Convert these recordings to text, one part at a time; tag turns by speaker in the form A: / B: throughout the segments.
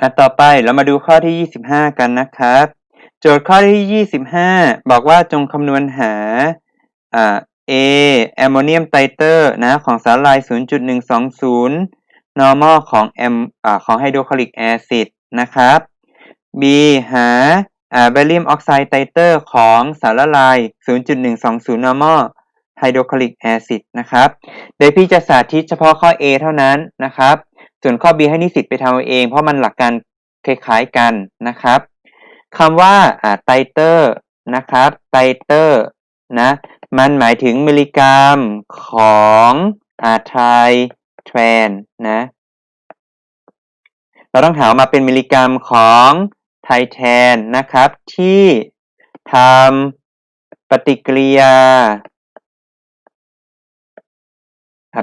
A: อะต่อไปเรามาดูข้อที่ 25 กันนะครับ โจทย์ข้อที่ 25 บอกว่าจงคำนวณหาอ่า A แอมโมเนียมไตเตอร์นะของสารลาย 0.120 normal ของแอมอ่าของไฮโดรคลอริกแอซิดนะครับ B หาอ่าเบริยมออกไซด์ไตเตอร์ของสารละลาย 0.120 normal ไฮโดรคลอริกแอซิดนะครับ โดยพี่จะสาธิตเฉพาะข้อ A เท่านั้นนะครับ ส่วนข้อ B ให้นิสิตไปทำเอาเอง เพราะมันหลักการคล้ายๆกันนะครับคำว่าอ่าไตเตอร์นะครับไตเตอร์นะมันหมายถึงมิลลิกรัมของอาไทแทรนนะเราต้องหามาเป็นมิลลิกรัมของไทแทนนะครับ ที่ทำปฏิกิริยา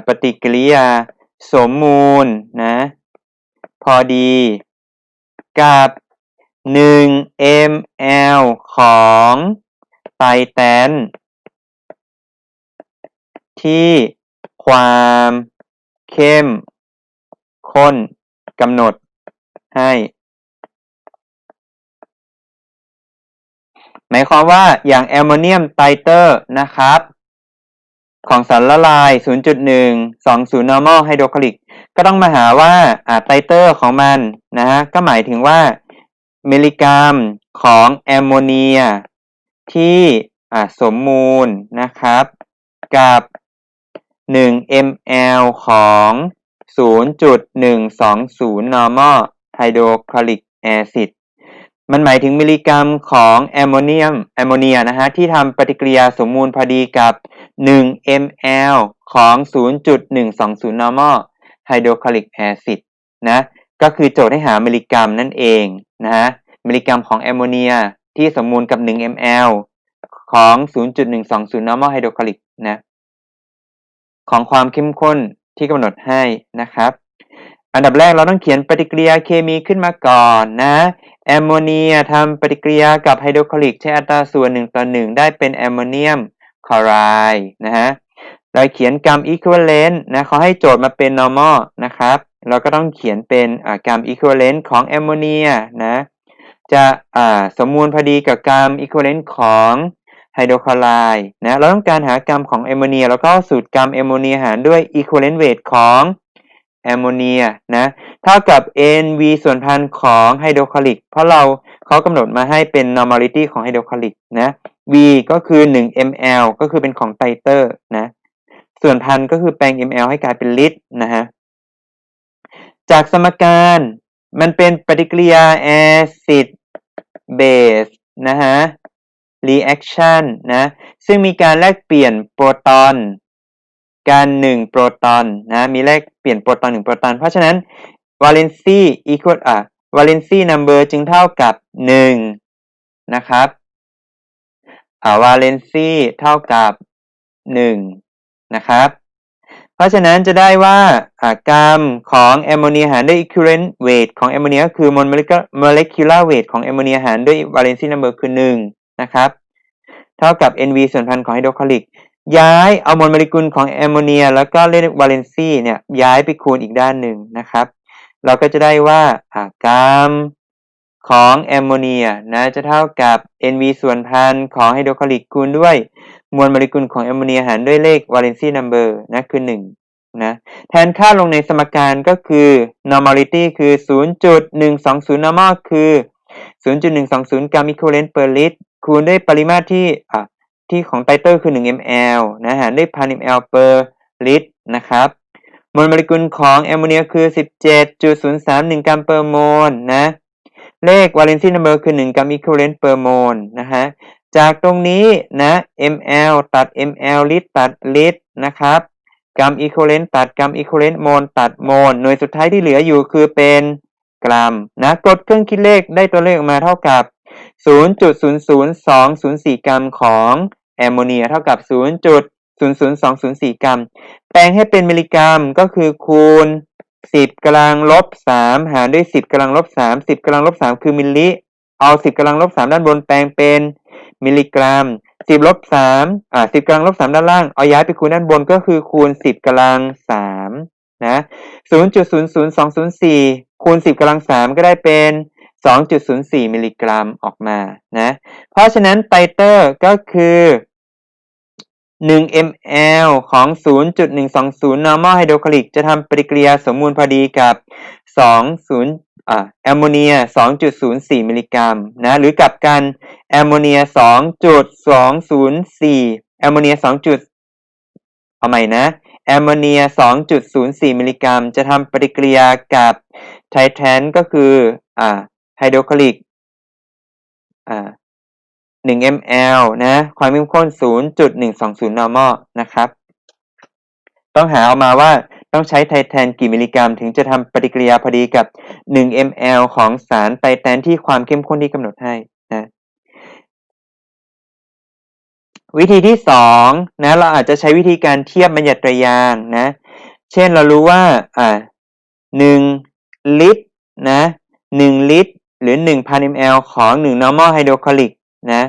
A: ปฏิกิริยา สมมูลนะพอดี กับ1 ml ของไตแตนที่ความเข้มข้นกำหนดให้หมายความว่าอย่างแอมโมเนียมไตเตอร์นะครับ ของสารละลาย 0.120 normal hydrochloric ก็ต้องมาหาว่าอ่าไตเตอร์ของมันนะฮะก็หมายถึงว่ามิลลิกรัมของแอมโมเนีย ที่อ่าสมมูลนะครับ กับ 1 ml ของ 0.120 normal hydrochloric acid มันหมายถึงมิลลิกรัมของแอมโมเนียมแอมโมเนียนะฮะที่ทำปฏิกิริยาสมมูลพอดีกับ 1 ml ของ 0.120 normal hydrochloric acid นะ ก็คือโจทย์ให้หามิลลิกรัมนั่นเองนะฮะ มิลลิกรัมของแอมโมเนียที่สมมูลกับ 1 ml ของ 0.120 normal hydrochloric นะ ของความเข้มข้นที่กำหนดให้นะครับ อันดับแรกเราต้องเขียนปฏิกิริยาเคมีขึ้นมาก่อนนะแอมโมเนียทำปฏิกิริยากับไฮโดรคลอริกใช้อัตราส่วน 1 ต่อ 1 ได้เป็นแอมโมเนียม คลอไรด์นะฮะ เราเขียนกรรม equivalent นะเขาให้โจทย์มาเป็น normal นะครับ เราก็ต้องเขียนเป็นกรรม equivalent ของแอมโมเนียนะ จะสมมูลพอดีกับกรรม equivalent ของไฮโดรคลอไรด์นะ เราต้องการหากรรมของแอมโมเนีย แล้วก็สูตรกรรมแอมโมเนียหารด้วย equivalent weight ของแอมโมเนียนะ เท่ากับ NV ส่วนพันของไฮโดรคลอริก เพราะเรา เขากำหนดมาให้เป็น normality ของไฮโดรคลอริกนะ V ก็คือ 1 ml ก็คือเป็นของไตเตอร์นะ ส่วนพันก็คือแปลง ml ให้กลายเป็นลิตรนะฮะ จากสมการมันเป็นปฏิกิริยา acid base นะฮะ reaction นะ ซึ่งมีการแลกเปลี่ยนโปรตอนการ1โปรตอนนะ มีแลกเปลี่ยนโปรตอน1โปรตอน เพราะฉะนั้น valency equal อะ valency number จึงเท่ากับ 1 นะครับอ่า valency เท่ากับ 1 นะครับ เพราะฉะนั้นจะได้ว่าอากรรมของแอมโมเนียหารด้วย equivalent weight ของแอมโมเนียก็คือ molecular weight ของแอมโมเนียหารด้วย valency number คือ 1 นะครับ เท่ากับ NV ส่วนพันของไฮโดรคลอริกย้ายเอาโมเลกุลของแอมโมเนีย แล้วก็เลขวาเลนซีเนี่ยย้ายไปคูณอีกด้านหนึ่งนะครับ เราก็จะได้ว่าอากรรมของแอมโมเนียนะจะเท่ากับ NV ส่วนพันของไฮโดรคลอริกคูณด้วย มวลโมเลกุลของแอมโมเนียหารด้วยเลข valency number นะคือ 1 นะ แทนค่าลงในสมการก็คือ normality คือ 0.120 normal คือ 0.120 กรัม equivalent per liter คูณด้วยปริมาตรที่อะที่ของไตเตอร์คือ 1 ml นะหารด้วยพัน ml per liter นะครับ มวลโมเลกุลของแอมโมเนียคือ 17.031 กรัม per mol นะ เลข valency number คือ 1 กรัม equivalent per mol นะฮะ จากตรงนี้นะ ml ตัด ml ลิตรตัดลิตรนะครับ กรัม equivalent ตัดกรัม equivalent โมลตัดโมล หน่วยสุดท้ายที่เหลืออยู่คือเป็นกรัมนะ กดเครื่องคิดเลขได้ตัวเลขออกมาเท่ากับ 0.00204 กรัมของแอมโมเนียเท่ากับ 0. 0.00204 กรัม แปลงให้เป็นมิลลิกรัมก็คือคูณ 10กำลังลบ3หารด้วย 10กำลังลบ3 10กำลังลบ3คือมิลลิ เอา 10กำลังลบ3ด้านบนแปลงเป็นมิลลิกรัม 10ลบ3อ่า10กำลังลบ3ด้านล่าง เอาย้ายไปคูณด้านบนก็คือคูณ 10กำลัง3นะ 0.00204 คูณ 10กำลัง3ก็ได้เป็น2.04 มิลลิกรัมออกมา นะ เพราะฉะนั้นไตเตอร์ก็คือ 1 ml ของ 0.120 normal hydrochloric จะทำปฏิกิริยาสมมูลพอดีกับ 20อ่าแอมโมเนีย 2.04 มิลลิกรัมนะ หรือกลับกันแอมโมเนีย 2.204 แอมโมเนีย 2. เอาใหม่นะแอมโมเนีย 2.04 มิลลิกรัม จะทำปฏิกิริยากับไทแทนก็คืออ่าไฮโดรคลอริกอ่า 1 ml นะ ความเข้มข้น 0.120 normal นะครับ ต้องหาออกมาว่าต้องใช้ไทแทนกี่มิลลิกรัม ถึงจะทำปฏิกิริยาพอดีกับ 1 ml ของสารไทแทนที่ความเข้มข้นที่กำหนดให้นะวิธีที่สองนะเราอาจจะใช้วิธีการเทียบบัญญัติรยางนะ เช่นเรารู้ว่าอ่าหลิตรนะหลิตร หรือหนึ่งพันมลของหนึ่ง normal hydrochloric นะ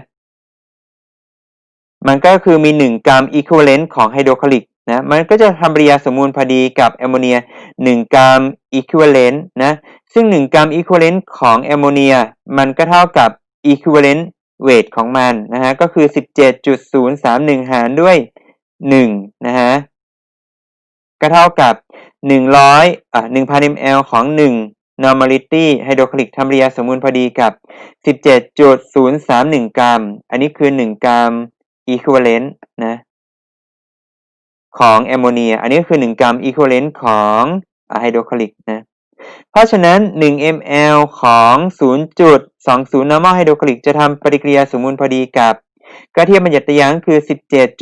A: มันก็คือมีหนึ่งกรัม equivalent ของ hydrochloric นะมันก็จะทำปฏิกิริยาสมมูลพอดีกับแอมโมเนียหนึ่งกรัม equivalent นะซึ่งหนึ่งกรัม equivalent ของแอมโมเนีย มันก็เท่ากับ equivalent weight ของมันนะฮะก็คือ 17.031 หารด้วย1นะฮะก็เท่ากับ 100อะ1,000 ml ของ 1 normality hydrochloric ทำปฏิกิริยาสมมูลพอดีกับ 17.031 กรัม อันนี้คือ 1 กรัม equivalent นะของแอมโมเนีย อันนี้คือ1กรัม equivalent ของไฮโดรคลอริกนะ เพราะฉะนั้น 1 ml ของ 0.20 normal hydrochloric จะทำปฏิกิริยาสมมูลพอดีกับก็เทียบบัญญัติยางคือ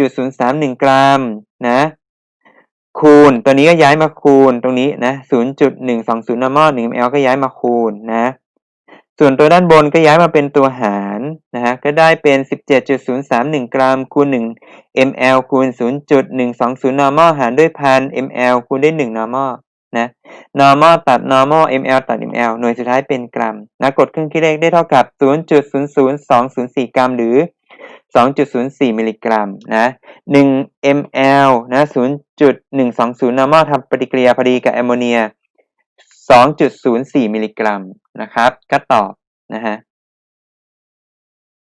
A: 17.031 กรัมนะ คูณ ตัวนี้ก็ย้ายมาคูณตรงนี้นะ 0.120 normal 1 ml ก็ย้ายมาคูณนะ ส่วนตัวด้านบนก็ย้ายมาเป็นตัวหารนะฮะก็ได้เป็น 17.031 กรัมคูณ 1 ml คูณ 0.120 normal หารด้วยพัน ml คูณด้วย 1 normal นะ normal ตัด normal ml ตัด ml หน่วยสุดท้ายเป็นกรัมนะกดเครื่องคิดเลขได้เท่ากับ 0.00204 กรัมหรือ 2.04 มิลลิกรัมนะ1 ml นะ 0.120 normal ทำปฏิกิริยาพอดีกับแอมโมเนีย 2.04 มิลลิกรัมนะครับ ก็ตอบนะฮะ